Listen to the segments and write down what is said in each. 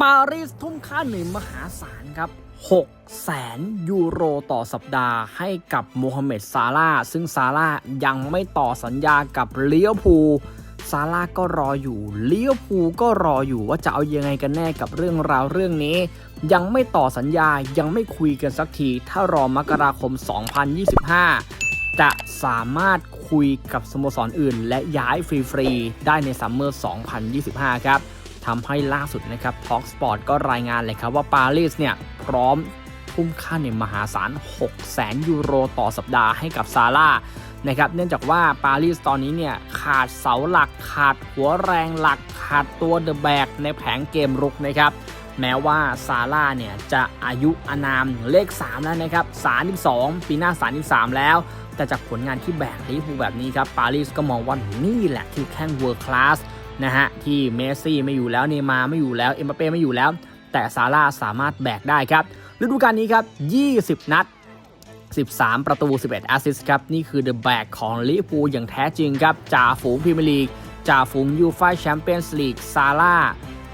ปารีสทุ่มค่าเหนื่อยมหาศาลครับ 6 แสนยูโรต่อสัปดาห์ให้กับโมฮัมเหม็ดซาลาซึ่งซาลายังไม่ต่อสัญญากับเลี้ยวภูซาลาก็รออยู่เลี้ยวภูก็รออยู่ว่าจะเอายังไงกันแน่กับเรื่องราวเรื่องนี้ ยังไม่ต่อสัญญายังไม่คุยกันสักที ถ้ารอมกราคม 2025 จะสามารถคุยกับสโมสรอื่น และย้ายฟรีๆ ได้ในซัมเมอร์ 2025 ครับ ทำให้ล่าสุดนะครับ Talk Sport ก็รายงานเลยครับว่าปารีสเนี่ยพร้อมทุ่มค่าในมหาศาล 6 แสนยูโรต่อสัปดาห์ให้กับซาร่านะครับเนื่องจากว่าปารีสตอนนี้เนี่ยขาดเสาหลักขาดหัวแรงหลักขาดตัวเดอะแบกในแผงเกมรุกนะครับแม้ว่าซาร่าเนี่ยจะอายุอานามเลข 3 แล้วนะครับ 32 ปีหน้า 33 แล้ว แต่จากผลงานที่แบกลิเวอร์พูแบบนี้ครับ ปารีสก็มองว่านี่แหละคือแข้งเวิร์คลาส นะฮะที่เมสซี่ไม่อยู่แล้วเนมาไม่อยู่แล้วเอ็มบัปเป้ไม่อยู่แล้ว แต่ซาร่าสามารถแบกได้ครับฤดูกาลนี้ครับ 20 นัด 13 ประตู 11แอสซิสต์ครับ นี่คือเดอะแบกของลิเวอร์พูลอย่างแท้จริงครับจ่าฝูงพรีเมียร์ลีกจ่าฝูงยูฟ่าแชมเปี้ยนส์ลีกซาร่า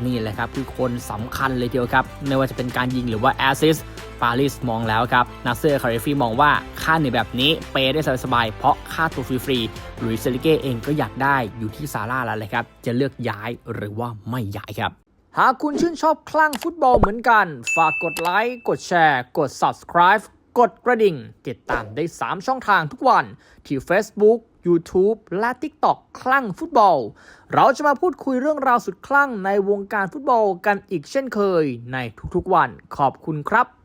นี่แหละครับคือคนสำคัญเลยทีเดียวครับ ไม่ว่าจะเป็นการยิงหรือว่าแอสซิสปารีสมองแล้วครับนักเซอร์คาริฟีมองว่าค่าเหนื่อยแบบนี้เปย์ได้สบายๆเพราะค่าตัวฟรีๆหลุยเซลิเก้เองก็อยากได้อยู่ที่ซาร่าแล้วเลยครับ จะเลือกย้ายหรือว่าไม่ย้ายครับ หากคุณชื่นชอบคลั่งฟุตบอลเหมือนกัน ฝากกดไลค์กดแชร์ กด subscribe ดกระดิ่ง ติดตามได้ 3 ช่องทางทุกวัน ที่ Facebook YouTube และ TikTok คลั่งฟุตบอล เราจะมาพูดคุยเรื่องราวสุดคลั่งในวงการฟุตบอลกันอีกเช่นเคยในทุกๆวัน ขอบคุณครับ